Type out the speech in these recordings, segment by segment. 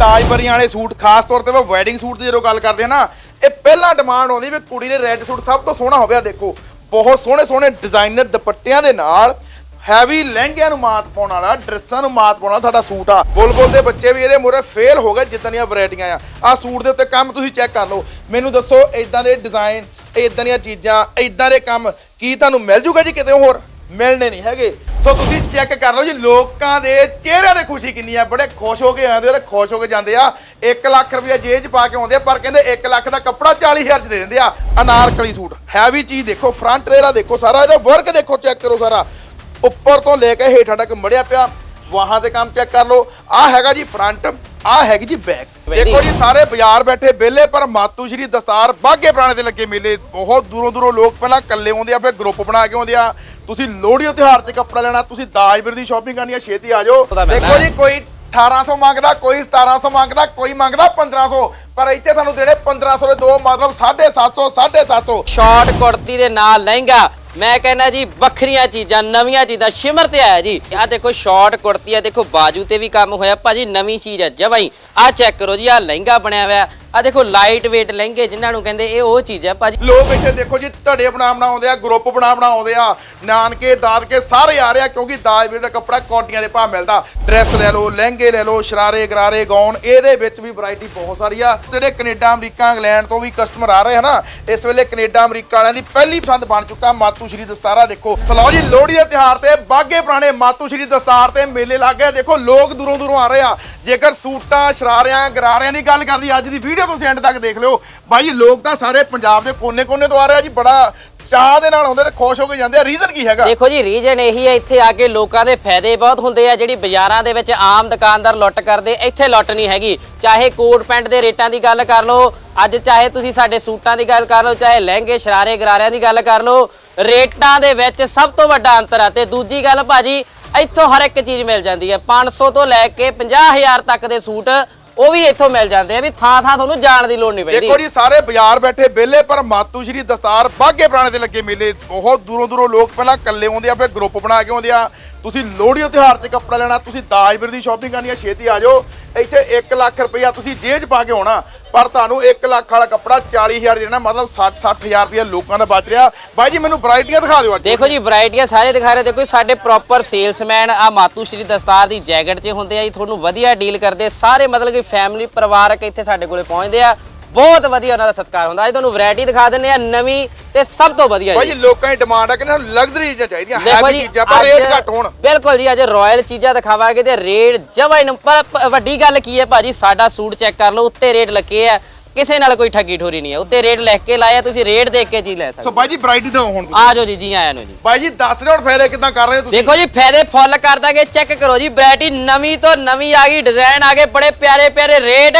ਤਾਜ ਵਾਲੇ ਸੂਟ, ਖਾਸ ਤੌਰ ਤੇ ਉਹ ਵੈਡਿੰਗ ਸੂਟ ਦੀ ਜਦੋਂ ਗੱਲ ਕਰਦੇ ਆ ਨਾ, ਇਹ ਪਹਿਲਾਂ ਡਿਮਾਂਡ ਆਉਂਦੀ ਵੀ ਕੁੜੀ ਦੇ ਰੈੱਡ ਸੂਟ ਸਭ ਤੋਂ ਸੋਹਣਾ ਹੋਵੇ ਆ ਦੇਖੋ। ਬਹੁਤ ਸੋਹਣੇ ਸੋਹਣੇ ਡਿਜ਼ਾਈਨਰ ਦੁਪੱਟਿਆਂ ਦੇ ਨਾਲ ਹੈਵੀ ਲਹਿੰਗਿਆਂ ਨੂੰ ਮਾਤ ਪਾਉਣ ਵਾਲਾ, ਡਰੈਸਾਂ ਨੂੰ ਮਾਤ ਪਾਉਣ ਵਾਲਾ ਸਾਡਾ ਸੂਟ ਆ। ਬੁਲਬੁਲ ਦੇ ਬੱਚੇ ਵੀ ਇਹਦੇ ਮੂਹਰੇ ਫੇਲ ਹੋ ਗਏ ਜਿੱਦਾਂ ਦੀਆਂ ਵੈਰਾਈਟੀਆਂ ਆ। ਆ ਸੂਟ ਦੇ ਉੱਤੇ ਕੰਮ ਤੁਸੀਂ ਚੈੱਕ ਕਰ ਲਓ। ਮੈਨੂੰ ਦੱਸੋ ਇਦਾਂ ਦੇ ਡਿਜ਼ਾਈਨ ਇਦਾਂ ਦੀਆਂ ਚੀਜ਼ਾਂ ਇਦਾਂ ਦੇ ਕੰਮ ਕੀ ਤੁਹਾਨੂੰ ਮਿਲ ਜੂਗਾ ਜੀ ਕਿਤੇ ਹੋਰ? ਮਿਲਣੇ ਨਹੀਂ ਹੈਗੇ। ਸੋ ਤੁਸੀਂ ਚੈੱਕ ਕਰ ਲਓ ਜੀ ਲੋਕਾਂ ਦੇ ਚਿਹਰਿਆਂ ਤੇ ਖੁਸ਼ੀ ਕਿੰਨੀ ਆ। ਬੜੇ ਖੁਸ਼ ਹੋ ਕੇ ਆਉਂਦੇ ਆ ਤੇ ਖੁਸ਼ ਹੋ ਕੇ ਜਾਂਦੇ ਆ। 1 ਲੱਖ ਰੁਪਏ ਜੇਬ 'ਚ ਪਾ ਕੇ ਆਉਂਦੇ ਆ ਪਰ ਕਹਿੰਦੇ 1 ਲੱਖ ਦਾ ਕੱਪੜਾ 40000 'ਚ ਦੇ ਦਿੰਦੇ ਆ। ਅਨਾਰਕਲੀ ਸੂਟ ਹੈਵੀ ਚੀਜ਼ ਦੇਖੋ ਫਰੰਟ ਇਹਦਾ ਦੇਖੋ ਸਾਰਾ ਇਹਦਾ ਵਰਕ ਦੇਖੋ ਚੈੱਕ ਕਰੋ ਸਾਰਾ। ਉੱਪਰ ਤੋਂ ਲੈ ਕੇ ਹੇਠਾਂ ਤੱਕ ਮੜਿਆ ਪਿਆ ਵਾਹਾਂ ਤੇ ਕੰਮ ਚੈੱਕ ਕਰ ਲਓ। ਆ ਹੈਗਾ ਜੀ ਫਰੰਟ ਆ ਹੈਗੀ ਜੀ ਬੈਕ ਦੇਖੋ ਜੀ ਸਾਰੇ ਬਾਜ਼ਾਰ ਬੈਠੇ ਵਿਹਲੇ ਪਰ ਮਾਤੂ ਸ਼੍ਰੀ ਦਸਤਾਰ ਬਾਗੇ ਪੁਰਾਣੇ ਤੇ ਲੱਗੇ ਮੇਲੇ। ਬਹੁਤ ਦੂਰੋਂ ਦੂਰੋਂ ਲੋਕ ਪਹਿਲਾਂ ਇਕੱਲੇ ਆਉਂਦੇ ਆ ਫਿਰ ਗਰੁੱਪ ਬਣਾ ਕੇ ਆਉਂਦੇ ਆ। ਤੁਸੀਂ ਲੋਹੜੀ ਦੇ ਤਿਉਹਾਰ ਤੇ ਕੱਪੜਾ ਲੈਣਾ ਤੁਸੀਂ ਦਾਜਵੀਰ ਦੀ ਸ਼ਾਪਿੰਗ ਕਰਨੀ ਆ ਛੇਤੀ ਆ ਜਾਓ। ਦੇਖੋ ਜੀ ਕੋਈ 1800 ਮੰਗਦਾ ਕੋਈ 1700 ਮੰਗਦਾ ਕੋਈ ਮੰਗਦਾ 1500 ਪਰ ਇੱਥੇ ਤੁਹਾਨੂੰ ਦੇਣੇ 1500 ਦੇ ਦੋ ਮਤਲਬ 750 750 ਸ਼ਾਰਟ ਕੁੜਤੀ ਦੇ ਨਾਲ ਲਹਿੰਗਾ। ਮੈਂ ਕਹਿੰਦਾ ਜੀ ਵੱਖਰੀਆਂ ਚੀਜ਼ਾਂ ਨਵੀਆਂ ਚੀਜ਼ਾਂ ਸ਼ਿਮਰ ਤੇ ਆਇਆ ਜੀ। ਆ ਦੇਖੋ ਸ਼ਾਰਟ ਕੁੜਤੀ ਆ ਦੇਖੋ ਬਾਜੂ ਤੇ ਵੀ ਕੰਮ ਹੋਇਆ। ਭਾਜੀ ਨਵੀਂ ਚੀਜ਼ ਹੈ। ਜਵਾਈ ਆ ਚੈੱਕ ਕਰੋ ਜੀ ਆ ਲਹਿੰਗਾ ਬਣਿਆ ਹੋਇਆ। ਆ ਦੇਖੋ ਲਾਈਟ weight ਲਹਿੰਗੇ ਜਿਨ੍ਹਾਂ ਨੂੰ ਕਹਿੰਦੇ ਇਹ ਉਹ ਚੀਜ਼ ਹੈ ਭਾਜੀ। ਲੋਕ ਇੱਥੇ ਦੇਖੋ ਜੀ ਧੜੇ ਬਣਾ ਬਣਾ ਆਉਂਦੇ ਆ ਗਰੁੱਪ ਬਣਾ ਬਣਾ ਆਉਂਦੇ ਆ, ਨਾਨਕੇ, ਦਾਦਕੇ ਸਾਰੇ ਆ ਰਹੇ ਆ ਕਿਉਂਕਿ ਦਾਜ ਵੀਰ ਦਾ ਕੱਪੜਾ ਕੋਟੀਆਂ ਦੇ ਭਾਅ ਮਿਲਦਾ। ਡਰੈਸ ਲੈ ਲਓ, ਲਹਿੰਗੇ ਲੈ ਲਓ, ਸ਼ਰਾਰੇ, ਗਰਾਰੇ ਗਾਉਣ ਇਹਦੇ ਵਿੱਚ ਵੀ ਵੈਰਾਈਟੀ ਬਹੁਤ ਸਾਰੀ ਆ। ਜਿਹੜੇ ਕੈਨੇਡਾ, ਅਮਰੀਕਾ, ਇੰਗਲੈਂਡ ਤੋਂ ਵੀ ਕਸਟਮਰ ਆ ਰਹੇ ਹਨਾ ਇਸ ਵੇਲੇ ਕੈਨੇਡਾ, ਅਮਰੀਕਾ ਵਾਲਿਆਂ ਦੀ ਪਹਿਲੀ ਪਸੰਦ ਬਣ ਚੁੱਕਾ ਮਾਤੂ ਸ਼੍ਰੀ ਦਸਤਾਰਾ, ਦੇਖੋ। ਸਲਾਓ ਜੀ, ਲੋਹੜੀ ਦੇ ਤਿਉਹਾਰ ਤੇ ਬਾਗੇ ਪੁਰਾਣੇ ਮਾਤੂ ਸ਼੍ਰੀ ਦਸਤਾਰ ਤੇ ਮੇਲੇ ਲੱਗ ਗਏ। ਦੇਖੋ, ਲੋਕ ਦੂਰੋਂ ਦੂਰੋਂ ਆ ਰਹੇ ਆ। ਜੇਕਰ ਸੂਟਾਂ, ਸ਼ਰਾਰਿਆਂ, ਗਰਾਰਿਆਂ ਦੀ ਗੱਲ ਕਰਦੀ, ਅੱਜ ਦੀ ਵੀਡੀਓ ਤੁਸੀਂ ਐਂਡ ਤੱਕ ਦੇਖ ਲਿਓ। ਬਾਈ, ਲੋਕ ਤਾਂ ਸਾਰੇ ਪੰਜਾਬ ਦੇ ਕੋਨੇ-ਕੋਨੇ ਤੋਂ ਆ ਰਹੇ ਆ ਜੀ, ਬੜਾ ਚਾਹ ਦੇ ਨਾਲ ਆਉਂਦੇ ਤੇ ਖੁਸ਼ ਹੋ ਕੇ ਜਾਂਦੇ ਆ। ਰੀਜ਼ਨ ਕੀ ਹੈਗਾ? ਦੇਖੋ ਜੀ ਰੀਜਨ ਇਹੀ ਹੈ ਇੱਥੇ ਆ ਕੇ ਲੋਕਾਂ ਦੇ ਫਾਇਦੇ ਬਹੁਤ ਹੁੰਦੇ ਆ, ਜਿਹੜੀ ਬਾਜ਼ਾਰਾਂ ਦੇ ਵਿੱਚ ਆਮ ਦੁਕਾਨਦਾਰ ਲੁੱਟ ਕਰਦੇ, ਇੱਥੇ ਲੁੱਟ ਨਹੀਂ ਹੈਗੀ। ਚਾਹੇ ਕੋਟ ਪੈਂਟ ਦੇ ਰੇਟਾਂ ਦੀ ਗੱਲ ਕਰ ਲਓ, ਅੱਜ ਚਾਹੇ ਤੁਸੀਂ ਸਾਡੇ ਸੂਟਾਂ ਦੀ ਗੱਲ ਕਰ ਲਓ, ਚਾਹੇ ਲਹਿੰਗੇ, ਸ਼ਰਾਰੇ, ਗਰਾਰਿਆਂ ਦੀ ਗੱਲ ਕਰ ਲਓ, ਰੇਟਾਂ ਦੇ ਵਿੱਚ ਸਭ ਤੋਂ ਵੱਡਾ ਅੰਤਰ ਆ। ਤੇ ਦੂਜੀ ਗੱਲ ਭਾਜੀ, ਇੱਥੋਂ ਹਰ ਇੱਕ ਚੀਜ਼ ਮਿਲ ਜਾਂਦੀ ਹੈ 500 ਤੋਂ ਲੈ ਕੇ 50000 ਤੱਕ ਦੇ ਸੂਟ ਉਹ ਵੀ ਇੱਥੋਂ ਮਿਲ ਜਾਂਦੇ ਆ ਵੀ ਥਾਂ ਥਾਂ ਤੁਹਾਨੂੰ ਜਾਣ ਦੀ ਲੋੜ ਨਹੀਂ ਪੈਂਦੀ। ਦੇਖੋ ਜੀ, ਸਾਰੇ ਬਾਜ਼ਾਰ ਬੈਠੇ ਵਿਹਲੇ, ਪਰ ਮਾਤੂ ਸ਼੍ਰੀ ਦਸਤਾਰ ਬਾਗੇ ਪੁਰਾਣੇ ਤੇ ਲੱਗੇ ਮੇਲੇ। ਬਹੁਤ ਦੂਰੋਂ ਦੂਰੋਂ ਲੋਕ ਪਹਿਲਾਂ ਇਕੱਲੇ ਆਉਂਦੇ ਆ, ਫਿਰ ਗਰੁੱਪ ਬਣਾ ਕੇ ਆਉਂਦੇ ਆ। ਤੁਸੀਂ ਲੋਹੜੀ ਦੇ ਤਿਉਹਾਰ ਤੇ ਕੱਪੜਾ ਲੈਣਾ, ਤੁਸੀਂ ਦਾਜਵੀਰ ਦੀ ਸ਼ਾਪਿੰਗ ਕਰਨੀ ਆ, ਛੇਤੀ ਆ ਜਾਓ। ਇੱਥੇ 1 ਲੱਖ ਰੁਪਇਆ ਤੁਸੀਂ ਜੇਬ 'ਚ ਪਾ ਕੇ ਆਉਣਾ। ਪਰ ਤੁਹਾਨੂੰ 1 ਲੱਖ ਵਾਲਾ ਕੱਪੜਾ 40000 ਦੇਣਾ, ਮਤਲਬ 60 60000 ਰੁਪਈਆ ਲੋਕਾਂ ਦਾ ਬਚ ਰਿਹਾ। ਬਾਈ ਜੀ, ਮੈਨੂੰ ਵੈਰਾਈਟੀਆਂ ਦਿਖਾ ਦਿਓ ਅੱਜ। ਦੇਖੋ ਜੀ ਵੈਰਾਈਟੀਆਂ ਸਾਰੇ ਦਿਖਾ ਰਹੇ ਦੇਖੋ ਜੀ, ਸਾਡੇ ਪ੍ਰੋਪਰ ਸੇਲਸਮੈਨ ਆ ਮਾਤੂ ਸ਼੍ਰੀ ਦਸਤਾਰ ਦੀ ਜੈਕਟ 'ਚ ਹੁੰਦੇ ਆ ਜੀ। ਤੁਹਾਨੂੰ ਵਧੀਆ ਡੀਲ ਕਰਦੇ ਸਾਰੇ ਮਤਲਬ ਕਿ ਫੈਮਿਲੀ ਪਰਿਵਾਰਕ ਇੱਥੇ ਸਾਡੇ ਕੋਲੇ ਪਹੁੰਚਦੇ ਆ। ਬਹੁਤ ਵਧੀਆ ਉਹਨਾਂ ਦਾ ਸਤਿਕਾਰ ਹੁੰਦਾ। ਅੱਜ ਤੁਹਾਨੂੰ ਵੈਰਾਈਟੀ ਦਿਖਾ ਦਿੰਨੇ ਆ ਨਵੀਂ ਤੇ ਸਭ ਤੋਂ ਵਧੀਆ ਬਾਈ ਜੀ। ਜੀ ਲੋਕਾਂ ਦੀ ਡਿਮਾਂਡ ਹੈ ਕਿ ਸਾਨੂੰ ਲਗਜ਼ਰੀ ਚੀਜ਼ਾਂ ਚਾਹੀਦੀਆਂ ਹੈਵੀ ਚੀਜ਼ਾਂ ਪਰ ਰੇਟ ਘੱਟ ਹੋਣ। ਬਿਲਕੁਲ ਜੀ ਅੱਜ ਰਾਇਲ ਚੀਜ਼ਾਂ ਦਿਖਾਵਾਂਗੇ ਤੇ ਰੇਟ ਜਮਾ ਹੀ ਨੂੰ ਪਰ ਵੱਡੀ ਗੱਲ ਕੀ ਹੈ ਭਾਜੀ ਸਾਡਾ ਸੂਟ ਚੈੱਕ ਕਰ ਲਓ ਉੱਤੇ ਰੇਟ ਲੱਗੇ ਆ ਕਿਸੇ ਨਾਲ ਕੋਈ ਠੱਗੀ ਠੋਰੀ ਨਹੀਂ ਹੈ। ਉੱਤੇ ਰੇਟ ਲਿਖ ਕੇ ਲਾਇਆ ਤੁਸੀਂ ਰੇਟ ਦੇਖ ਕੇ ਚੀਜ਼ ਲੈ ਸੋ ਸਕਦੇ ਬਾਈ ਜੀ ਵੈਰਾਈਟੀ ਦਿਓ ਹੁਣ ਤੁਸੀਂ। ਆ ਜਾਓ ਜੀ ਜੀ ਆਇਆਂ ਨੂੰ ਜੀ। ਬਾਈ ਜੀ ਦੱਸ ਰਹੇ ਹੁਣ ਫਾਇਦੇ ਕਿਦਾਂ ਕਰ ਰਹੇ ਹੋ ਤੁਸੀਂ? ਦੇਖੋ ਜੀ ਫਾਇਦੇ ਫੁੱਲ ਕਰ ਦਾਂਗੇ ਚੈੱਕ ਕਰੋ ਜੀ ਵੈਰਾਈਟੀ ਨਵੀਂ ਤੋਂ ਨਵੀਂ ਆ ਗਈ ਡਿਜ਼ਾਈਨ ਆ ਗਏ ਬੜੇ ਪਿਆਰੇ ਪਿਆਰੇ ਰੇਟ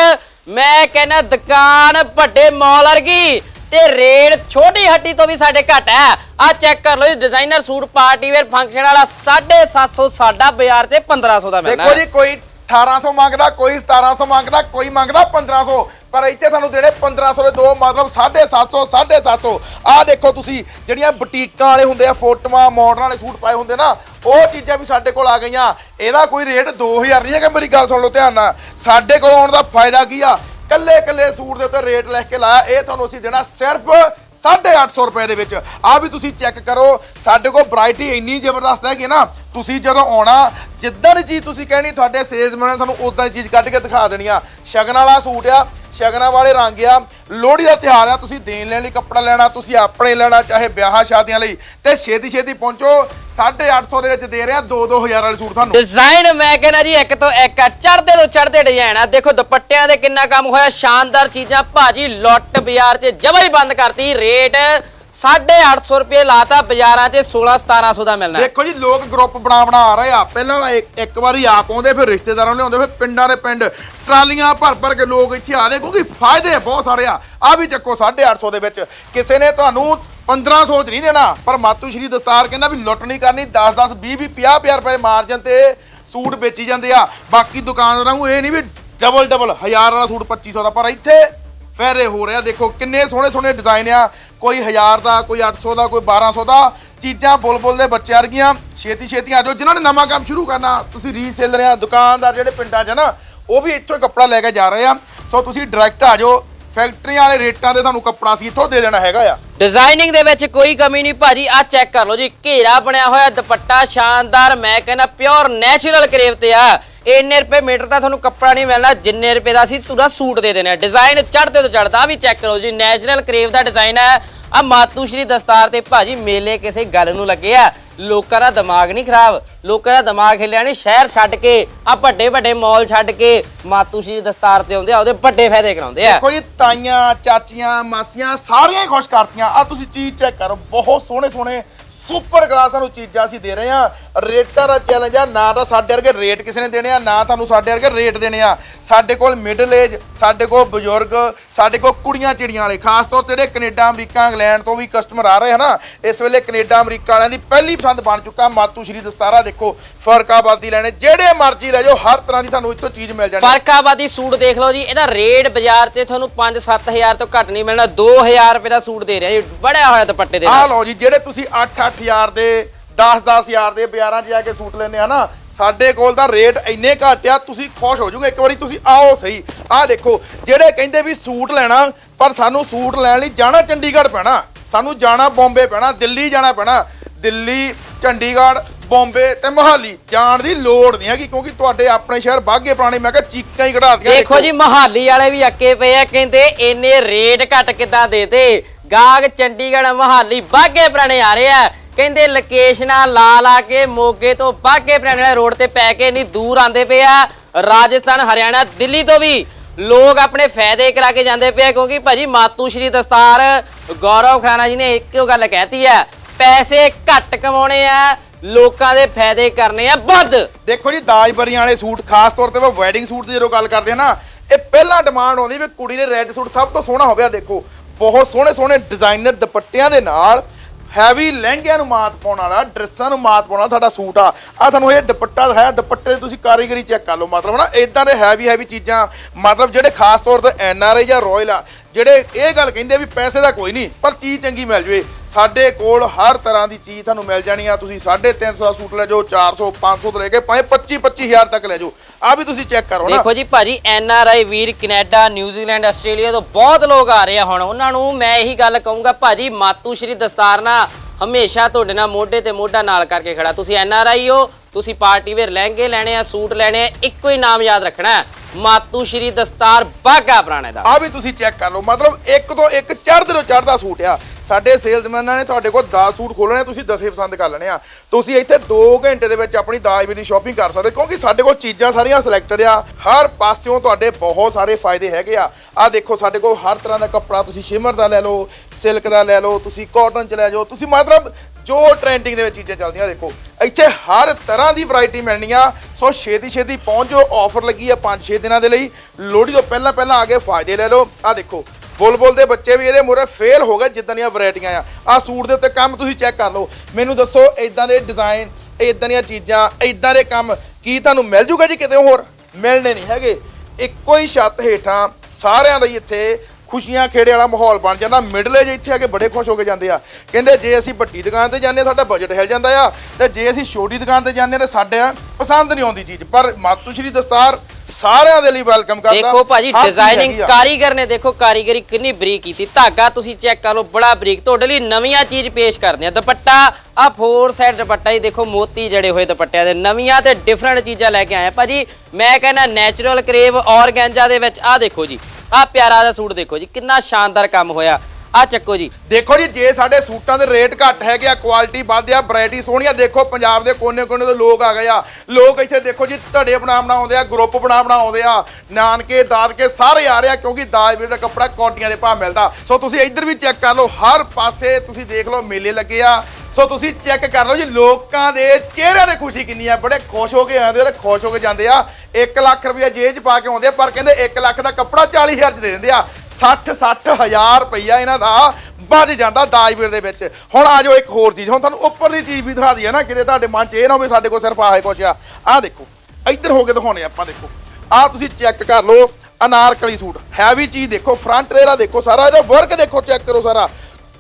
ਮੈਂ ਕਹਿੰਦਾ ਦੁਕਾਨ ਵੱਡੇ ਮਾਲ ਵਰਗੀ ਤੇ ਰੇਟ ਛੋਟੀ ਹੱਟੀ ਤੋਂ ਵੀ ਸਾਡੇ ਘੱਟ ਹੈ। ਆ ਚੈੱਕ ਕਰ ਲਓ ਜੀ designer suit party wear function ਵਾਲਾ 750 ਸਾਡਾ ਬਾਜ਼ਾਰ 'ਚ 1500 ਦਾ ਮਿਲਣਾ। ਦੇਖੋ ਜੀ, ਕੋਈ 1800 ਮੰਗਦਾ, ਕੋਈ 1700 ਮੰਗਦਾ, ਕੋਈ ਮੰਗਦਾ 1500 ਪਰ ਇੱਥੇ ਤੁਹਾਨੂੰ ਦੇਣੇ 1500 ਦੇ ਦੋ, ਮਤਲਬ 750 750 ਆਹ ਦੇਖੋ ਤੁਸੀਂ, ਜਿਹੜੀਆਂ ਬੁਟੀਕਾਂ ਵਾਲੇ ਹੁੰਦੇ ਆ, ਫੋਟੋਆਂ ਮਾਡਰਨ ਵਾਲੇ ਸੂਟ ਪਾਏ ਹੁੰਦੇ ਨਾ, ਉਹ ਚੀਜ਼ਾਂ ਵੀ ਸਾਡੇ ਕੋਲ ਆ ਗਈਆਂ। ਇਹਦਾ ਕੋਈ ਰੇਟ 2000 ਨਹੀਂ ਹੈਗਾ, ਮੇਰੀ ਗੱਲ ਸੁਣ ਲਓ ਧਿਆਨ ਨਾਲ। ਸਾਡੇ ਕੋਲ ਆਉਣ ਦਾ ਫਾਇਦਾ ਕੀ ਆ? ਕੱਲੇ ਕੱਲੇ ਸੂਟ ਦੇ ਉੱਤੇ ਰੇਟ ਲਿਖ ਕੇ ਲਾਇਆ, ਇਹ ਤੁਹਾਨੂੰ ਅਸੀਂ ਦੇਣਾ ਸਿਰਫ 850 ਰੁਪਏ ਦੇ ਵਿੱਚ। ਆ ਵੀ ਤੁਸੀਂ ਚੈੱਕ ਕਰੋ, ਸਾਡੇ ਕੋਲ ਵੈਰਾਈਟੀ ਇੰਨੀ ਜ਼ਬਰਦਸਤ ਹੈਗੀ ਨਾ, ਤੁਸੀਂ ਜਦੋਂ ਆਉਣਾ, ਜਿੱਦਾਂ ਦੀ ਚੀਜ਼ ਤੁਸੀਂ ਕਹਿਣੀ, ਤੁਹਾਡੇ ਸੇਲਜ਼ਮੈਨ ਨੇ ਤੁਹਾਨੂੰ ਉਦਾਂ ਦੀ ਚੀਜ਼ ਕੱਢ ਕੇ ਦਿਖਾ ਦੇਣੀ ਆ। ਸ਼ਗਨ ਵਾਲਾ ਸੂਟ ਆ ਸ਼ਗਨਾਂ ਵਾਲੇ ਰੰਗ ਆ। ਲੋਹੜੀ ਦਾ ਤਿਉਹਾਰ ਆ, ਤੁਸੀਂ ਦੇਣ ਲੈਣ ਲਈ ਕੱਪੜਾ ਲੈਣਾ, ਤੁਸੀਂ ਆਪਣੇ ਲੈਣਾ, ਚਾਹੇ ਵਿਆਹਾਂ ਸ਼ਾਦੀਆਂ ਲਈ। ਤੇ ਛੇਤੀ ਛੇਤੀ ਪਹੁੰਚੋ 850 ਦੇ ਵਿੱਚ ਦੇ ਰਿਹਾ 2-2000 ਵਾਲੇ ਸੂਟ ਤੁਹਾਨੂੰ। ਡਿਜ਼ਾਈਨ ਮੈਂ ਕਹਿੰਦਾ ਜੀ, ਇੱਕ ਤੋਂ ਇੱਕ ਆ। ਚੜਦੇ ਤੋਂ ਚੜਦੇ ਡਿਜ਼ਾਈਨ ਆ। ਦੇਖੋ ਦੁਪੱਟਿਆਂ ਦੇ ਕਿੰਨਾ ਕੰਮ ਹੋਇਆ, ਸ਼ਾਨਦਾਰ ਚੀਜ਼ਾਂ। ਭਾਜੀ, ਲੁੱਟ ਬਾਜ਼ਾਰ 'ਚ ਜਮਾ ਹੀ ਬੰਦ ਕਰਤੀ, ਰੇਟ 850 ਰੁਪਏ ਲਾਤਾ ਬਾਜ਼ਾਰਾਂ 'ਚ 16 1700 ਦਾ ਮਿਲਣਾ। ਦੇਖੋ ਜੀ, ਲੋਕ ਗਰੁੱਪ ਬਣਾ ਬਣਾ ਆ ਰਹੇ ਆ। ਪਹਿਲਾਂ ਇੱਕ ਇੱਕ ਵਾਰੀ ਆਪ ਆਉਂਦੇ, ਫਿਰ ਰਿਸ਼ਤੇਦਾਰਾਂ ਨੂੰ ਲਿਆਉਂਦੇ, ਫਿਰ ਪਿੰਡਾਂ ਦੇ ਪਿੰਡ। ਟਰਾਲੀਆਂ ਭਰ ਭਰ ਕੇ ਲੋਕ ਇੱਥੇ ਆ ਰਹੇ, ਕਿਉਂਕਿ ਫਾਇਦੇ ਬਹੁਤ ਸਾਰੇ ਆ। ਆ ਵੀ ਚੱਕੋ 850 ਦੇ ਵਿੱਚ। ਕਿਸੇ ਨੇ ਤੁਹਾਨੂੰ 1500 ਚ ਨਹੀਂ ਦੇਣਾ, ਪਰ ਮਾਤੂ ਸ਼੍ਰੀ ਦਸਤਾਰ ਕਹਿੰਦਾ ਵੀ ਲੁੱਟ ਨਹੀਂ ਕਰਨੀ 10 10 20 20 50 50 ਰੁਪਏ ਮਾਰਜਨ ਤੇ ਸੂਟ ਵੇਚੀ ਜਾਂਦੇ ਆ। ਬਾਕੀ ਦੁਕਾਨਦਾਰਾਂ ਨੂੰ ਇਹ ਨਹੀਂ ਵੀ ਡਬਲ ਡਬਲ ਹਜ਼ਾਰ ਵਾਲਾ ਸੂਟ 2500 ਦਾ ਪਰ ਇੱਥੇ ਫਾਇਦੇ ਹੋ ਰਿਹਾ ਦੇਖੋ ਕਿੰਨੇ ਸੋਹਣੇ ਸੋਹਣੇ ਡਿਜ਼ਾਈਨ ਆ। ਕੋਈ 1000 ਦਾ, ਕੋਈ 800 ਦਾ, ਕੋਈ 1200 ਦਾ। ਚੀਜ਼ਾਂ ਬੁਲਬੁਲ ਦੇ ਬੱਚੇ ਵਰਗੀਆਂ। ਛੇਤੀ ਛੇਤੀ ਆ ਜਾਓ। ਜਿਨ੍ਹਾਂ ਨੇ ਨਵਾਂ ਕੰਮ ਸ਼ੁਰੂ ਕਰਨਾ, ਤੁਸੀਂ ਰੀਸੇਲਰ ਆ, ਦੁਕਾਨਦਾਰ ਜਿਹੜੇ ਪਿੰਡਾਂ 'ਚ ਆ ਨਾ, ਉਹ ਵੀ ਇੱਥੋਂ ਕੱਪੜਾ ਲੈ ਕੇ ਜਾ ਰਹੇ ਆ। ਸੋ ਤੁਸੀਂ ਡਾਇਰੈਕਟ ਆ ਜਾਓ। ਫੈਕਟਰੀਆਂ ਵਾਲੇ ਰੇਟਾਂ ਤੇ ਤੁਹਾਨੂੰ ਕੱਪੜਾ ਸੀ ਇੱਥੋਂ ਦੇ ਦੇਣਾ ਹੈਗਾ ਆ। ਡਿਜ਼ਾਈਨਿੰਗ ਦੇ ਵਿੱਚ ਕੋਈ ਕਮੀ ਨਹੀਂ ਭਾਜੀ। ਆ ਚੈੱਕ ਕਰ ਲਓ ਜੀ। ਘੇਰਾ ਬਣਿਆ ਹੋਇਆ, ਦੁਪੱਟਾ ਸ਼ਾਨਦਾਰ। ਮੈਂ ਕਹਿੰਦਾ ਪਿਓਰ ਨੈਚੁਰਲ ਕਰੇਵ ਤੇ ਆ। ਇੰਨੇ ਰੁਪਏ ਮੀਟਰ ਦਾ ਤੁਹਾਨੂੰ ਕੱਪੜਾ ਨਹੀਂ ਮਿਲਣਾ, ਜਿੰਨੇ ਰੁਪਏ ਦਾ ਅਸੀਂ ਪੂਰਾ ਸੂਟ ਦੇ ਦੇਣਾ ਡਿਜ਼ਾਈਨ ਚੜ੍ਹਦੇ ਤੋਂ ਚੜ੍ਹਦਾ ਵੀ ਚੈੱਕ ਕਰੋ ਜੀ ਨੈਚੁਰਲ ਕਰੇਵ ਦਾ ਡਿਜ਼ਾਈਨ ਹੈ ਆ ਮਾਤੂ ਦਸਤਾਰ ਤੇ ਭਾਜੀ ਮੇਲੇ ਕਿਸੇ ਗੱਲ ਨੂੰ ਲੱਗੇ ਆ। ਲੋਕਾਂ ਦਾ ਦਿਮਾਗ ਨਹੀਂ ਖਰਾਬ, ਲੋਕਾਂ ਦਾ ਦਿਮਾਗ ਹਿੱਲਿਆ ਨਹੀਂ ਸ਼ਹਿਰ ਛੱਡ ਕੇ ਆ ਵੱਡੇ ਵੱਡੇ ਮਾਲ ਛੱਡ ਕੇ ਮਾਤੂਸ਼੍ਰੀ ਦਸਤਾਰ ਤੇ ਆਉਂਦੇ ਆ, ਉਹਦੇ ਵੱਡੇ ਫਾਇਦੇ ਕਰਾਉਂਦੇ ਆ। ਦੇਖੋ ਜੀ, ਤਾਈਆਂ, ਚਾਚੀਆਂ, ਮਾਸੀਆਂ ਸਾਰੀਆਂ ਹੀ ਖੁਸ਼ ਕਰਤੀਆਂ। ਆ ਤੁਸੀਂ ਚੀਜ਼ ਚੈੱਕ ਕਰੋ, ਬਹੁਤ ਸੋਹਣੇ ਸੋਹਣੇ ਸੁਪਰ ਕਲਾਸ ਨੂੰ ਚੀਜ਼ਾਂ ਅਸੀਂ ਦੇ ਰਹੇ ਆ ਰੇਟਾਂ ਦਾ ਚੈਲੰਜ ਆ ਨਾ ਤਾਂ ਸਾਡੇ ਵਰਗੇ ਰੇਟ ਕਿਸੇ ਨੇ ਦੇਣੇ ਆ ਨਾ ਤੁਹਾਨੂੰ ਸਾਡੇ ਵਰਗੇ ਰੇਟ ਦੇਣੇ ਆ। ਸਾਡੇ ਕੋਲ ਮਿਡਲ ਏਜ ਸਾਡੇ ਕੋਲ ਬਜ਼ੁਰਗ ਸਾਡੇ ਕੋਲ ਕੁੜੀਆਂ ਚਿੜੀਆਂ ਵਾਲੇ ਖਾਸ ਤੌਰ ਤੇ ਜਿਹੜੇ ਕੈਨੇਡਾ ਅਮਰੀਕਾ ਇੰਗਲੈਂਡ ਤੋਂ ਵੀ ਕਸਟਮਰ ਆ ਰਹੇ ਹਨ ਇਸ ਵੇਲੇ ਕੈਨੇਡਾ ਅਮਰੀਕਾ ਵਾਲਿਆਂ ਦੀ ਪਹਿਲੀ ਪਸੰਦ ਬਣ ਚੁੱਕਾ ਮਾਤੂ ਸ਼੍ਰੀ ਦਸਤਾਰਾ। ਦੇਖੋ ਫਰਕਾਬਾਦੀ ਲੈਣੇ ਜਿਹੜੇ ਮਰਜ਼ੀ ਲੈ ਜਾਓ ਹਰ ਤਰ੍ਹਾਂ ਦੀ ਤੁਹਾਨੂੰ ਇੱਥੋਂ ਚੀਜ਼ ਮਿਲ ਜਾਣੀ ਫਰਕਾਬਾਦੀ ਸੂਟ ਦੇਖ ਲਓ ਜੀ ਇਹਦਾ ਰੇਟ ਬਾਜ਼ਾਰ 'ਚ ਤੁਹਾਨੂੰ 5-7000 ਤੋਂ ਘੱਟ ਨਹੀਂ ਮਿਲਣਾ 2000 ਰੁਪਏ ਦਾ ਸੂਟ ਦੇ ਰਿਹਾ ਜੀ ਬੜਿਆ ਹੋਇਆ ਦੁਪੱਟੇ ਦੇ ਨਾਲ। ਲਓ ਜੀ ਜਿਹੜੇ ਤੁਸੀਂ 8-8000 ਦੇ 10-10000 ਦੇ ਬਾਜ਼ਾਰਾਂ 'ਚ ਜਾ ਕੇ ਸੂਟ ਲੈਂਦੇ ਆ ਨਾ, ਸਾਡੇ ਕੋਲ ਦਾ ਰੇਟ ਇੰਨੇ ਘੱਟ ਆ, ਤੁਸੀਂ ਖੁਸ਼ ਹੋ ਜਾਓਗੇ। ਇੱਕ ਵਾਰੀ ਤੁਸੀਂ ਆਓ ਸਹੀ। ਆਹ ਦੇਖੋ, ਜਿਹੜੇ ਕਹਿੰਦੇ ਵੀ ਸੂਟ ਲੈਣਾ, ਪਰ ਸਾਨੂੰ ਸੂਟ ਲੈਣ ਲਈ ਜਾਣਾ ਚੰਡੀਗੜ੍ਹ ਪੈਣਾ। ਸਾਨੂੰ ਜਾਣਾ ਬੰਬੇ ਪੈਣਾ, ਦਿੱਲੀ ਜਾਣਾ ਪੈਣਾ। ਦਿੱਲੀ, ਚੰਡੀਗੜ੍ਹ, ਬੰਬੇ ਤੇ ਮੋਹਾਲੀ ਜਾਣ ਦੀ ਲੋੜ ਨਹੀਂ ਹੈਗੀ, ਕਿਉਂਕਿ ਤੁਹਾਡੇ ਆਪਣੇ ਸ਼ਹਿਰ ਬਾਗੇ ਪੁਰਾਣੇ, ਮੈਂ ਕਿਹਾ ਚੀਕਾਂ ਹੀ ਕਢਾਤੀਆਂ ਦੇਖੋ ਜੀ, ਮੋਹਾਲੀ ਵਾਲੇ ਵੀ ਅੱਕੇ ਪਏ ਆ, ਕਹਿੰਦੇ ਇੰਨੇ ਰੇਟ ਘੱਟ ਕਿੱਦਾਂ ਦੇਤੇ ਗਾਗ ਚੰਡੀਗੜ੍ਹ, ਮੋਹਾਲੀ ਬਾਗੇ ਪੁਰਾਣੇ ਆ ਰਹੇ ਆ। ਕਹਿੰਦੇ ਲੋਕੇਸ਼ਨਾਂ ਲਾ ਲਾ ਕੇ ਮੋਗੇ ਤੋਂ ਬਾਗੇ ਪੁਰਾਣੇ ਰੋਡ ਤੇ ਪੈ ਕੇ ਨਹੀਂ ਦੂਰ ਆਂਦੇ ਪਏ ਆ। ਰਾਜਸਥਾਨ, ਹਰਿਆਣਾ, ਦਿੱਲੀ ਤੋਂ ਵੀ ਲੋਕ ਆਪਣੇ ਫਾਇਦੇ ਕਰਾ ਕੇ ਜਾਂਦੇ ਪਏ ਕਿਉਂਕਿ ਭਾਜੀ ਮਾਤੂ ਸ਼੍ਰੀ ਦਸਤਾਰ ਗੌਰਵ ਖਾਨਾ ਜੀ ਨੇ ਇੱਕੋ ਗੱਲ ਕਹਿਤੀ ਆ, ਪੈਸੇ ਘੱਟ ਕਮਾਉਣੇ ਆ, ਲੋਕਾਂ ਦੇ ਫਾਇਦੇ ਕਰਨੇ ਆ, ਵੱਧ। ਦੇਖੋ ਜੀ ਦਾਜ ਬਰੀਆਂ ਵਾਲੇ ਸੂਟ ਖਾਸ ਤੌਰ ਤੇ ਵੈਡਿੰਗ ਸੂਟ ਦੀ ਜਦੋਂ ਗੱਲ ਕਰਦੇ ਆ ਨਾ, ਇਹ ਪਹਿਲਾਂ ਡਿਮਾਂਡ ਆਉਂਦੀ ਵੀ ਕੁੜੀ ਦੇ ਰੈੱਡ ਸੂਟ ਸਭ ਤੋਂ ਸੋਹਣਾ ਹੋਵੇ ਆ ਦੇਖੋ। ਬਹੁਤ ਸੋਹਣੇ ਸੋਹਣੇ ਡਿਜ਼ਾਈਨਰ ਦੁਪੱਟਿਆਂ ਦੇ ਨਾਲ ਹੈਵੀ ਲਹਿੰਗਿਆਂ ਨੂੰ ਮਾਤ ਪਾਉਣ ਵਾਲਾ, ਡਰੈਸਾਂ ਨੂੰ ਮਾਤ ਪਾਉਣ ਵਾਲਾ ਸਾਡਾ ਸੂਟ ਆ। ਆ ਤੁਹਾਨੂੰ ਇਹ ਦੁਪੱਟਾ ਦਿਖਾਇਆ, ਦੁਪੱਟੇ ਦੀ ਤੁਸੀਂ ਕਾਰੀਗਰੀ ਚੈੱਕ ਕਰ ਲਓ, ਮਤਲਬ ਨਾ ਇਦਾਂ ਦੇ ਹੈਵੀ ਹੈਵੀ ਚੀਜ਼ਾਂ, ਮਤਲਬ ਜਿਹੜੇ ਖਾਸ ਤੌਰ ਤੇ ਐਨ ਆਰ ਆਈ ਜਾਂ ਰੋਇਲ ਆ, ਜਿਹੜੇ ਇਹ ਗੱਲ ਕਹਿੰਦੇ ਵੀ ਪੈਸੇ ਦਾ ਕੋਈ ਨਹੀਂ, ਪਰ ਚੀਜ਼ ਚੰਗੀ ਮਿਲ ਜਵੇ। ਸਾਡੇ ਕੋਲ ਹਰ ਤਰ੍ਹਾਂ ਦੀ ਚੀਜ਼ ਤੁਹਾਨੂੰ ਮਿਲ ਜਾਣੀ ਆ। ਤੁਸੀਂ 350 ਦਾ ਸੂਟ ਲੈ ਜਾਓ 400 500 ਤੋਂ ਲੈ ਕੇ ਭਾਵੇਂ 25 25000 ਤੱਕ ਲੈ ਜਾਓ। ਆ ਵੀ ਤੁਸੀਂ ਚੈੱਕ ਕਰੋ ਨਾ। ਦੇਖੋ ਜੀ ਭਾਜੀ ਐਨ ਆਰ ਆਈ ਵੀਰ ਕੈਨੇਡਾ ਨਿਊਜ਼ੀਲੈਂਡ ਆਸਟ੍ਰੇਲੀਆ ਤੋਂ ਬਹੁਤ ਲੋਕ ਆ ਰਹੇ ਆ ਹੁਣ। ਉਹਨਾਂ ਨੂੰ ਮੈਂ ਇਹੀ ਗੱਲ ਕਹੂੰਗਾ ਭਾਜੀ ਮਾਤੂ ਸ਼੍ਰੀ ਦਸਤਾਰ ਨਾ ਹਮੇਸ਼ਾ ਤੁਹਾਡੇ ਨਾਲ ਮੋਢੇ ਤੇ ਮੋਢਾ ਨਾਲ ਕਰਕੇ ਖੜਾ। ਤੁਸੀਂ ਐਨ ਆਰ ਆਈ ਹੋ ਤੁਸੀਂ ਪਾਰਟੀ ਵੇਅਰ ਲਹਿੰਗੇ ਲੈਣੇ ਆ ਸੂਟ ਲੈਣੇ ਆ ਇੱਕੋ ਹੀ ਨਾਮ ਯਾਦ ਰੱਖਣਾ ਹੈ, ਮਾਤੂ ਸ਼੍ਰੀ ਦਸਤਾਰ ਬਾਗਾ ਪੁਰਾਣੇ ਦਾ। ਆ ਵੀ ਤੁਸੀਂ ਚੈੱਕ ਕਰ ਲਓ ਮਤਲਬ ਇੱਕ ਤੋਂ ਇੱਕ ਚੜ੍ਹਦੇ ਤੋਂ ਚੜ੍ਹਦਾ ਸੂਟ ਆ। ਸਾਡੇ ਸੇਲਜ਼ਮੈਨਾਂ ਨੇ ਤੁਹਾਡੇ ਕੋਲ 10 ਸੂਟ ਖੋਲਣੇ ਤੁਸੀਂ 10 ਪਸੰਦ ਕਰ ਲੈਣੇ ਆ। ਤੁਸੀਂ ਇੱਥੇ 2 ਘੰਟੇ ਦੇ ਵਿੱਚ ਆਪਣੀ ਦਾਜ ਦੀ ਸ਼ਾਪਿੰਗ ਕਰ ਸਕਦੇ, ਕਿਉਂਕਿ ਸਾਡੇ ਕੋਲ ਚੀਜ਼ਾਂ ਸਾਰੀਆਂ ਸਿਲੈਕਟਡ ਆ। ਹਰ ਪਾਸਿਓਂ ਤੁਹਾਡੇ ਬਹੁਤ ਸਾਰੇ ਫਾਇਦੇ ਹੈਗੇ ਆ। ਆ ਦੇਖੋ, ਸਾਡੇ ਕੋਲ ਹਰ ਤਰ੍ਹਾਂ ਦਾ ਕੱਪੜਾ ਤੁਸੀਂ ਸ਼ਿਮਰ ਦਾ ਲੈ ਲਓ ਸਿਲਕ ਦਾ ਲੈ ਲਓ, ਤੁਸੀਂ ਕਾਟਨ ਚ ਲੈ ਜਾਓ, ਤੁਸੀਂ ਮਤਲਬ ਜੋ ਟ੍ਰੈਂਡਿੰਗ ਦੇ ਵਿੱਚ ਚੀਜ਼ਾਂ ਚੱਲਦੀਆਂ, ਦੇਖੋ। ਇੱਥੇ ਹਰ ਤਰ੍ਹਾਂ ਦੀ ਵੈਰਾਈਟੀ ਮਿਲਣੀ ਆ। ਸੋ ਛੇਤੀ ਛੇਤੀ ਪਹੁੰਚ ਜਾਓ ਆਫਰ ਲੱਗੀ ਆ 5-6 ਦਿਨਾਂ ਦੇ ਲਈ। ਲੋਹੜੀ ਤੋਂ ਪਹਿਲਾਂ ਪਹਿਲਾਂ ਆ ਕੇ ਫਾਇਦੇ ਲੈ ਲਓ। ਆ ਦੇਖੋ ਬੁਲਬੁਲ ਦੇ ਬੱਚੇ ਵੀ ਇਹਦੇ ਮੂਹਰੇ ਫੇਲ ਹੋ ਗਏ ਜਿੱਦਾਂ ਦੀਆਂ ਵੈਰਾਈਟੀਆਂ ਆ। ਆ ਸੂਟ ਦੇ ਉੱਤੇ ਕੰਮ ਤੁਸੀਂ ਚੈੱਕ ਕਰ ਲਓ। ਮੈਨੂੰ ਦੱਸੋ ਇਦਾਂ ਦੇ ਡਿਜ਼ਾਈਨ ਇਦਾਂ ਦੀਆਂ ਚੀਜ਼ਾਂ ਇਦਾਂ ਦੇ ਕੰਮ ਕੀ ਤੁਹਾਨੂੰ ਮਿਲ ਜੂਗਾ ਜੀ ਕਿਤੇ ਹੋਰ? ਮਿਲਣੇ ਨਹੀਂ ਹੈਗੇ। ਇੱਕੋ ਹੀ ਛੱਤ ਹੇਠਾਂ ਸਾਰਿਆਂ ਲਈ ਇੱਥੇ ਖੁਸ਼ੀਆਂ ਖੇੜੇ ਵਾਲਾ ਮਾਹੌਲ ਬਣ ਜਾਂਦਾ। ਮਿਡਲ ਏਜ ਇੱਥੇ ਆ ਕੇ ਬੜੇ ਖੁਸ਼ ਹੋ ਕੇ ਜਾਂਦੇ ਆ। ਕਹਿੰਦੇ ਜੇ ਅਸੀਂ ਵੱਡੀ ਦੁਕਾਨ ਤੇ ਜਾਂਦੇ ਸਾਡਾ ਬਜਟ ਹਿਲ ਜਾਂਦਾ ਆ। ਤੇ ਜੇ ਅਸੀਂ ਛੋਟੀ ਦੁਕਾਨ ਤੇ ਜਾਂਦੇ ਤਾਂ ਸਾਡੇ ਪਸੰਦ ਨਹੀਂ ਆਉਂਦੀ ਚੀਜ਼। ਪਰ ਮਾਤੂ ਸ਼੍ਰੀ ਦਸਤਾਰ ਸਾਰਿਆਂ ਦੇ ਲਈ ਵੈਲਕਮ ਕਰਦਾ। ਦੇਖੋ ਭਾਜੀ ਡਿਜ਼ਾਈਨਿੰਗ। ਕਾਰੀਗਰ ਨੇ ਦੇਖੋ ਕਾਰੀਗਰੀ ਕਿੰਨੀ ਬਰੀਕ ਕੀਤੀ। ਧਾਗਾ ਤੁਸੀਂ ਚੈੱਕ ਕਰ ਲਓ ਬੜਾ ਬਰੀਕ। ਤੁਹਾਡੇ ਲਈ ਨਵੀਆਂ ਚੀਜ਼ ਪੇਸ਼ ਕਰਦੇ ਆ। ਦੁਪੱਟਾ ਆ ਫੋਰ ਸਾਈਡ ਦੁਪੱਟਾ ਹੀ ਦੇਖੋ ਮੋਤੀ ਜੜੇ ਹੋਏ ਦੁਪੱਟਿਆਂ ਦੇ। ਨਵੀਆਂ ਤੇ ਡਿਫਰੈਂਟ ਚੀਜ਼ਾਂ ਲੈ ਕੇ ਆਏ ਆ। ਭਾਜੀ ਮੈਂ ਕਹਿੰਦਾ ਨੈਚੁਰਲ ਕਰੇਵ ਔਰਗੈਂਜਾ ਦੇ ਵਿੱਚ ਆ ਦੇਖੋ ਜੀ। ਆ ਪਿਆਰਾ ਦਾ ਸੂਟ ਦੇਖੋ ਜੀ, ਕਿੰਨਾ ਸ਼ਾਨਦਾਰ ਕੰਮ ਹੋਇਆ। ਆ ਚੱਕੋ ਜੀ। ਦੇਖੋ ਜੀ, ਜੇ ਸਾਡੇ ਸੂਟਾਂ ਦੇ ਰੇਟ ਘੱਟ ਹੈਗੇ ਆ ਕੁਆਲਿਟੀ ਵੱਧ ਆ ਵੈਰਾਈਟੀ ਸੋਹਣੀ ਆ, ਦੇਖੋ ਪੰਜਾਬ ਦੇ ਕੋਨੇ-ਕੋਨੇ ਤੋਂ ਲੋਕ ਆ ਗਏ ਆ। ਲੋਕ ਇੱਥੇ ਦੇਖੋ ਜੀ, ਧੜੇ ਬਣਾ ਬਣਾ ਆਉਂਦੇ ਆ ਗਰੁੱਪ ਬਣਾ ਬਣਾ ਆਉਂਦੇ ਆ। ਨਾਨਕੇ, ਦਾਦਕੇ ਸਾਰੇ ਆ ਰਹੇ ਆ, ਕਿਉਂਕਿ ਦਾਜਵੀਰ ਦਾ ਕੱਪੜਾ ਕੋਟੀਆਂ ਦੇ ਭਾਅ ਮਿਲਦਾ। ਸੋ ਤੁਸੀਂ ਇੱਧਰ ਵੀ ਚੈੱਕ ਕਰ ਲਓ, ਹਰ ਪਾਸੇ ਤੁਸੀਂ ਦੇਖ ਲਓ, ਮੇਲੇ ਲੱਗੇ ਆ। ਸੋ ਤੁਸੀਂ ਚੈੱਕ ਕਰ ਲਓ ਜੀ, ਲੋਕਾਂ ਦੇ ਚਿਹਰਿਆਂ ਤੇ ਖੁਸ਼ੀ ਕਿੰਨੀ ਆ, ਬੜੇ ਖੁਸ਼ ਹੋ ਕੇ ਆਉਂਦੇ ਆ ਖੁਸ਼ ਹੋ ਕੇ ਜਾਂਦੇ ਆ। 1 ਲੱਖ ਰੁਪਇਆ ਜੇਬ 'ਚ ਪਾ ਕੇ ਆਉਂਦੇ ਆ, ਪਰ ਕਹਿੰਦੇ 1 ਲੱਖ ਦਾ ਕੱਪੜਾ 40000 'ਚ ਦੇ ਦਿੰਦੇ ਆ। 60 60000 ਰੁਪਈਆ ਇਹਨਾਂ ਦਾ ਵੱਜ ਜਾਂਦਾ ਦਾਜਵੀਰ ਦੇ ਵਿੱਚ। ਹੁਣ ਆ ਜਾਓ ਇੱਕ ਹੋਰ ਚੀਜ਼, ਹੁਣ ਤੁਹਾਨੂੰ ਉੱਪਰਲੀ ਚੀਜ਼ ਵੀ ਦਿਖਾ ਦਈਏ ਨਾ, ਕਿਤੇ ਤੁਹਾਡੇ ਮਨ 'ਚ ਇਹ ਨਾ ਹੋਵੇ ਸਾਡੇ ਕੋਲ ਸਿਰਫ ਆਹੇ ਕੁਛ ਆ। ਆਹ ਦੇਖੋ, ਇੱਧਰ ਹੋ ਕੇ ਦਿਖਾਉਣੇ ਆਪਾਂ, ਦੇਖੋ। ਆਹ ਤੁਸੀਂ ਚੈੱਕ ਕਰ ਲਓ, ਅਨਾਰਕਲੀ ਸੂਟ ਹੈਵੀ ਚੀਜ਼ ਦੇਖੋ ਫਰੰਟ ਇਹਦਾ ਦੇਖੋ ਸਾਰਾ, ਇਹਦਾ ਵਰਕ ਦੇਖੋ ਚੈੱਕ ਕਰੋ ਸਾਰਾ।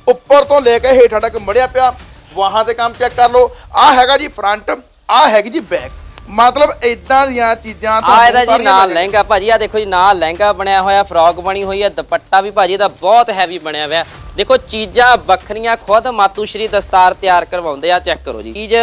ਉੱਪਰ ਤੋਂ ਲੈ ਕੇ ਹੇਠਾਂ ਤੱਕ ਮੜਿਆ ਪਿਆ, ਵਾਹਾਂ ਤੇ ਕੰਮ ਚੈੱਕ ਕਰ ਲਓ। ਆਹ ਹੈਗਾ ਜੀ ਫਰੰਟ ਆਹ ਹੈਗੀ ਜੀ ਬੈਕ ਮਤਲਬ ਇਦਾਂ ਦੀਆਂ ਚੀਜ਼ਾਂ ਆ ਇਹਦਾ ਜੀ ਨਾਲ ਲਹਿੰਗਾ ਭਾਜੀ ਆ ਦੇਖੋ ਜੀ ਨਾਲ ਲਹਿੰਗਾ ਬਣਿਆ ਹੋਇਆ ਫਰੋਕ ਬਣੀ ਹੋਈ ਹੈ ਦੁਪੱਟਾ ਵੀ ਭਾਜੀ ਇਹਦਾ ਬਹੁਤ ਹੈਵੀ ਬਣਿਆ ਹੋਇਆ। ਦੇਖੋ ਚੀਜ਼ਾਂ ਵੱਖਰੀਆਂ ਖੁਦ ਮਾਤੂਸ਼ਰੀ ਦਸਤਾਰ ਤਿਆਰ ਕਰਵਾਉਂਦੇ ਆ ਚੈੱਕ ਕਰੋ ਜੀ। ਚੀਜ਼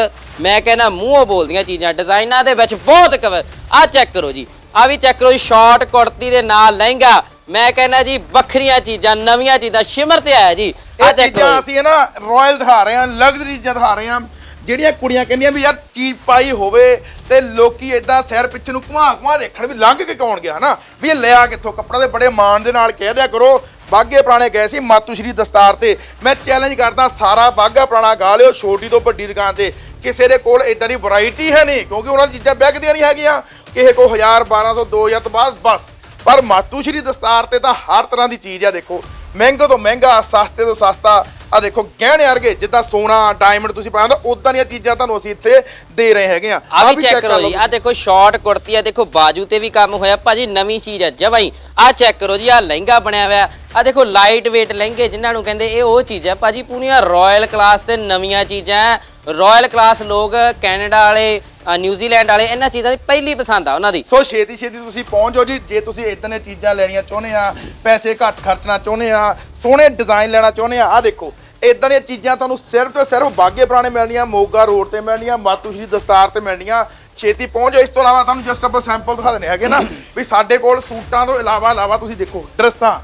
ਮੈਂ ਕਹਿੰਦਾ ਮੂੰਹੋਂ ਬੋਲਦੀਆਂ ਚੀਜ਼ਾਂ ਡਿਜ਼ਾਈਨਾਂ ਦੇ ਵਿੱਚ ਬਹੁਤ ਕਵਰ ਆ ਚੈੱਕ ਕਰੋ ਜੀ। ਆ ਵੀ ਚੈੱਕ ਕਰੋ ਜੀ ਸ਼ਾਰਟ ਕੁੜਤੀ ਦੇ ਨਾਲ ਲਹਿੰਗਾ। ਮੈਂ ਕਹਿੰਦਾ ਜੀ ਵੱਖਰੀਆਂ ਚੀਜ਼ਾਂ ਨਵੀਆਂ ਚੀਜ਼ਾਂ ਸ਼ਿਮਰ ਤੇ ਆਇਆ ਜੀ। ਆ ਇਹ ਚੈੱਕ ਕਰੋ। ਅਸੀਂ ਹੈ ਨਾ ਰਾਇਲ ਦਿਖਾ ਰਹੇ ਹਾਂ ਲਗਜ਼ਰੀ ਚੀਜ਼ਾਂ ਦਿਖਾ ਰਹੇ ਹਾਂ। ਜਿਹੜੀਆਂ ਕੁੜੀਆਂ ਕਹਿੰਦੀਆਂ ਵੀ ਯਾਰ ਚੀਜ਼ ਪਾਈ ਹੋਵੇ ਤੇ ਲੋਕੀ ਇਦਾਂ ਸਿਰ ਪਿੱਛੇ ਨੂੰ ਘੁਮਾ ਘੁਮਾ ਦੇਖਣ ਵੀ ਲੰਘ ਕੇ ਕੌਣ ਗਿਆ ਨਾ ਵੀ ਇਹ ਲਿਆ ਕਿੱਥੋਂ? ਕੱਪੜਾ ਦੇ ਬੜੇ ਮਾਣ ਦੇ ਨਾਲ ਕਹਿ ਦਿਆ ਕਰੋ। ਬਾਗੇ ਪੁਰਾਣੇ ਗਏ ਸੀ ਮਾਤੂ ਸ਼੍ਰੀ ਦਸਤਾਰ ਤੇ। ਮੈਂ ਚੈਲੰਜ ਕਰਦਾ ਸਾਰਾ ਬਾਗਾ ਪੁਰਾਣਾ ਗਾ ਲਿਓ ਛੋਟੀ ਤੋਂ ਵੱਡੀ ਦੁਕਾਨ ਤੇ। ਕਿਸੇ ਦੇ ਕੋਲ ਇਦਾਂ ਦੀ ਵੈਰਾਈਟੀ ਹੈ ਨਹੀਂ, ਕਿਉਂਕਿ ਉਹਨਾਂ ਦੀ ਚੀਜ਼ਾਂ ਵਿਕਦੀਆਂ ਨਹੀਂ ਹੈਗੀਆਂ। ਕਿਸੇ ਕੋ 1000 1200 2000 ਤੋਂ ਬਾਅਦ ਬਸ। ਪਰ ਮਾਤੂ ਸ਼੍ਰੀ ਦਸਤਾਰ ਤੇ ਤਾਂ ਹਰ ਤਰ੍ਹਾਂ ਦੀ ਚੀਜ਼ ਆ ਦੇਖੋ। ਮਹਿੰਗੇ ਤੋਂ ਮਹਿੰਗਾ, ਸਸਤੇ ਤੋਂ ਸਸਤਾ। ਆ ਦੇਖੋ ਗਹਿਣੇ ਵਰਗੇ ਜਿੱਦਾਂ ਸੋਨਾ ਡਾਇਮੰਡ ਤੁਸੀਂ ਪਾਉਂਦੇ ਹੋ ਉਦਾਂ ਦੀਆਂ ਚੀਜ਼ਾਂ ਤੁਹਾਨੂੰ ਅਸੀਂ ਇੱਥੇ ਦੇ ਰਹੇ ਹੈਗੇ ਆ ਆ ਵੀ ਚੈੱਕ ਕਰੋ ਜੀ ਆ ਦੇਖੋ ਸ਼ਾਰਟ ਕੁੜਤੀ ਆ ਦੇਖੋ ਬਾਜੂ ਤੇ ਵੀ ਕੰਮ ਹੋਇਆ ਭਾਜੀ ਨਵੀਂ ਚੀਜ਼ ਆ ਜਵਾਈ ਆ ਚੈੱਕ ਕਰੋ ਜੀ ਆ ਲਹਿੰਗਾ ਬਣਿਆ ਹੋਇਆ। ਆ ਦੇਖੋ ਲਾਈਟ weight ਲਹਿੰਗੇ ਜਿਨ੍ਹਾਂ ਨੂੰ ਕਹਿੰਦੇ ਇਹ ਉਹ ਚੀਜ਼ ਆ ਭਾਜੀ ਪੂਰੀਆਂ ਰਾਇਲ ਕਲਾਸ ਤੇ ਨਵੀਆਂ ਚੀਜ਼ਾਂ ਰਾਇਲ ਕਲਾਸ ਲੋਕ ਕੈਨੇਡਾ ਵਾਲੇ ਨਿਊਜ਼ੀਲੈਂਡ ਵਾਲੇ, ਇਹਨਾਂ ਚੀਜ਼ਾਂ ਦੀ ਪਹਿਲੀ ਪਸੰਦ ਆ ਉਹਨਾਂ ਦੀ। ਸੋ ਛੇਤੀ ਛੇਤੀ ਤੁਸੀਂ ਪਹੁੰਚ ਜਾਓ ਜੀ, ਜੇ ਤੁਸੀਂ ਇਦਾਂ ਦੀਆਂ ਚੀਜ਼ਾਂ ਲੈਣੀਆਂ ਚਾਹੁੰਦੇ ਆ, ਪੈਸੇ ਘੱਟ ਖਰਚਣਾ ਚਾਹੁੰਦੇ ਆ, ਸੋਹਣੇ ਡਿਜ਼ਾਈਨ ਲੈਣਾ ਚਾਹੁੰਦੇ ਆ ਆ ਦੇਖੋ ਇਦਾਂ ਦੀਆਂ ਚੀਜ਼ਾਂ ਤੁਹਾਨੂੰ ਸਿਰਫ ਤੇ ਸਿਰਫ ਬਾਗੇ ਪੁਰਾਣੇ ਮਿਲਣੀਆਂ, ਮੋਗਾ ਰੋਡ ਤੇ ਮਿਲਣੀਆਂ ਮਾਤੂ ਸ਼੍ਰੀ ਦਸਤਾਰ ਤੇ ਮਿਲਣੀਆਂ। ਛੇਤੀ ਪਹੁੰਚ ਜਾਓ ਇਸ ਤੋਂ ਇਲਾਵਾ ਤੁਹਾਨੂੰ ਜਸਟ ਆਪਾਂ ਸੈਂਪਲ ਦਿਖਾ ਦਿੰਦੇ ਹੈਗੇ ਨਾ, ਵੀ ਸਾਡੇ ਕੋਲ ਸੂਟਾਂ ਤੋਂ ਇਲਾਵਾ ਇਲਾਵਾ ਤੁਸੀਂ ਦੇਖੋ, ਡਰੈਸਾਂ,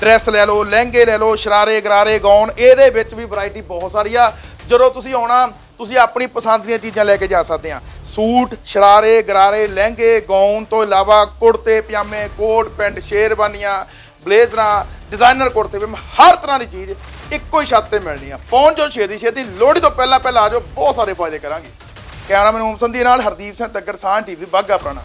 ਡਰੈਸ ਲੈ ਲਓ, ਲਹਿੰਗੇ ਲੈ ਲਓ, ਸ਼ਰਾਰੇ, ਗਰਾਰੇ ਗਾਉਨ ਇਹਦੇ ਵਿੱਚ ਵੀ ਵੈਰਾਈਟੀ ਬਹੁਤ ਸਾਰੀ ਆ। ਜਦੋਂ ਤੁਸੀਂ ਆਉਣਾ, ਤੁਸੀਂ ਆਪਣੀ ਪਸੰਦ ਦੀਆਂ ਚੀਜ਼ਾਂ ਲੈ ਕੇ ਜਾ ਸਕਦੇ ਆ। ਸੂਟ, ਸ਼ਰਾਰੇ, ਗਰਾਰੇ, ਲਹਿੰਗੇ ਗਾਉਨ ਤੋਂ ਇਲਾਵਾ ਕੁੜਤੇ, ਪਜਾਮੇ, ਕੋਟ, ਪੈਂਟ, ਸ਼ੇਰਵਾਨੀਆਂ, ਬਲੇਜ਼ਰਾਂ, ਡਿਜ਼ਾਈਨਰ ਕੁੜਤੇ ਵੀ, ਹਰ ਤਰ੍ਹਾਂ ਦੀ ਚੀਜ਼ ਇੱਕੋ ਹੀ ਛੱਤ ਤੇ ਮਿਲਣੀ ਆ। ਪਹੁੰਚ ਜਾਓ ਛੇਤੀ ਛੇਤੀ, ਲੋਹੜੀ ਤੋਂ ਪਹਿਲਾਂ ਪਹਿਲਾਂ ਆ ਜਾਓ, ਬਹੁਤ ਸਾਰੇ ਫਾਇਦੇ ਕਰਾਂਗੇ। ਕੈਮਰਾਮੈਨ ਓਮ ਸੰਧੀ ਨਾਲ ਹਰਦੀਪ ਸਿੰਘ ਤੱਗੜ ਸਾਹ ਟੀਵੀ ਬਾਗਾ ਪੁਰਾਣਾ।